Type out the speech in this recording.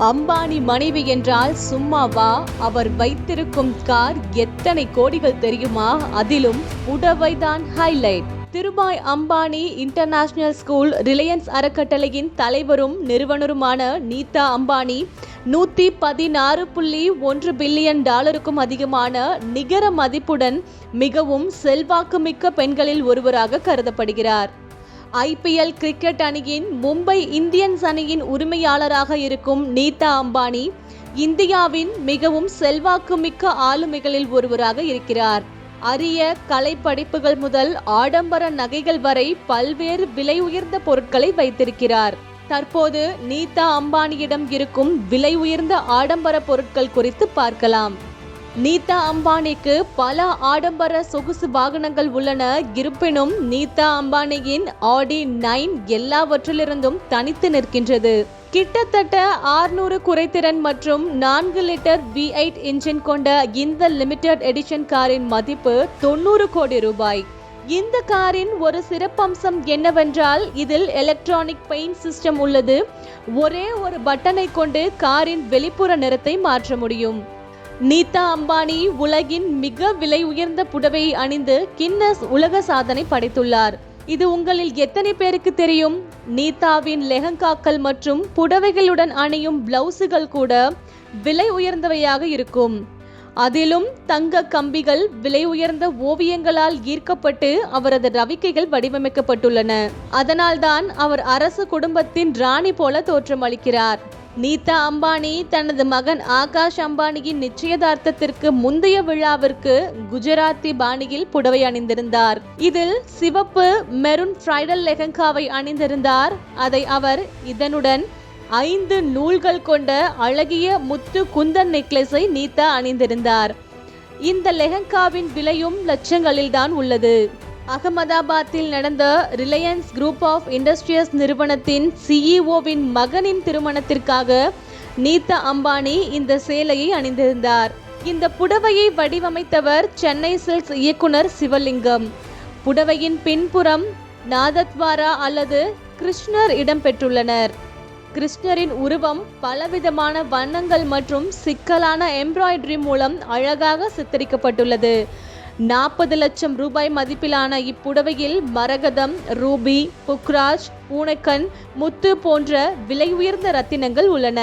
அம்பானி மனைவி என்றால் சும்மாவா அவர் வைத்திருக்கும் கார் எத்தனை கோடிகள் தெரியுமா? அதிலும் புடவைதான் highlight Dhirubhai Ambani international school Reliance அறக்கட்டளையின் தலைவரும் நிறுவனருமான நீதா அம்பானி நூற்றி பதினாறு புள்ளி ஒன்று பில்லியன் டாலருக்கும் அதிகமான நிகர மதிப்புடன் மிகவும் செல்வாக்குமிக்க பெண்களில் ஒருவராக கருதப்படுகிறார். ஐபிஎல் கிரிக்கெட் அணியின் மும்பை இந்தியன்ஸ் அணியின் உரிமையாளராக இருக்கும் நீதா அம்பானி இந்தியாவின் மிகவும் செல்வாக்குமிக்க ஆளுமைகளில் ஒருவராக இருக்கிறார். அரிய கலை முதல் ஆடம்பர நகைகள் வரை பல்வேறு விலை உயர்ந்த பொருட்களை வைத்திருக்கிறார். தற்போது நீதா அம்பானியிடம் இருக்கும் விலை உயர்ந்த ஆடம்பர பொருட்கள் குறித்து பார்க்கலாம். நீதா அம்பானிக்கு பல ஆடம்பர சொகுசு வாகனங்கள் உள்ளன. இருப்பினும் நீதா அம்பானியின் ஆடி நைன் எல்லாவற்றிலிருந்தும் தனித்து நிற்கின்றது. கிட்டத்தட்ட ஆறுநூறு குறைத்திறன் மற்றும் நான்கு லிட்டர் வி எயிட் இன்ஜின் கொண்ட இந்த லிமிடெட் எடிஷன் காரின் மதிப்பு தொண்ணூறு கோடி ரூபாய். இந்த காரின் ஒரு சிறப்பம்சம் என்னவென்றால் இதில் எலக்ட்ரானிக் பெயிண்ட் சிஸ்டம் உள்ளது. ஒரே ஒரு பட்டனை கொண்டு காரின் வெளிப்புற நிறத்தை மாற்ற முடியும். நீதா அம்பானி உலகின் மிக விலை உயர்ந்த புடவையை அணிந்து கின்னஸ் உலக சாதனை படைத்துள்ளார். இது உங்களில் எத்தனை பேருக்கு தெரியும்? நீதாவின் லெஹங்காக்கள் மற்றும் புடவைகளுடன் அணியும் பிளவுஸுகள் கூட விலை உயர்ந்தவையாக இருக்கும். அதிலும் தங்க கம்பிகள் விலை உயர்ந்த ஓவியங்களால் ஈர்க்கப்பட்டு அவரது ரவிக்கைகள் வடிவமைக்கப்பட்டுள்ளன. அதனால்தான் அவர் அரசு குடும்பத்தின் ராணி போல தோற்றமளிக்கிறார். நீதா அம்பானி தனது மகன் ஆகாஷ் அம்பானியின் நிச்சயதார்த்தத்திற்கு முந்தைய விழாவிற்கு குஜராத்தி பாணியில் புடவை அணிந்திருந்தார். இதில் சிவப்பு மெரூன் ஃப்ரைடல் லெஹங்காவை அணிந்திருந்தார். அதை அவர் இதனுடன் ஐந்து நூல்கள் கொண்ட அழகிய முத்து குந்தன் நெக்லஸை நீத்தா அணிந்திருந்தார். இந்த லெஹங்காவின் விலையும் லட்சங்களில் தான் உள்ளது. அகமதாபாத்தில் நடந்த ரிலையன்ஸ் குரூப் ஆஃப் இண்டஸ்ட்ரியஸ் நிறுவனத்தின் சிஇஓவின் மகனின் திருமணத்திற்காக நீதா அம்பானி இந்த சேலையை அணிந்திருந்தார். இந்த புடவையை வடிவமைத்தவர் சென்னை சில்க்ஸ் இயக்குனர் சிவலிங்கம். புடவையின் பின்புறம் நாதத்வாரா அல்லது கிருஷ்ணர் இடம்பெற்றுள்ளனர் கிருஷ்ணரின் உருவம் பலவிதமான வண்ணங்கள் மற்றும் சிக்கலான எம்ப்ராய்டரி மூலம் அழகாக சித்தரிக்கப்பட்டுள்ளது. நாற்பது லட்சம் ரூபாய் மதிப்பிலான இப்புடவையில் மரகதம் ரூபி புக்ராஜ் பூனைக்கண் முத்து போன்ற விலை உயர்ந்த ரத்தினங்கள் உள்ளன.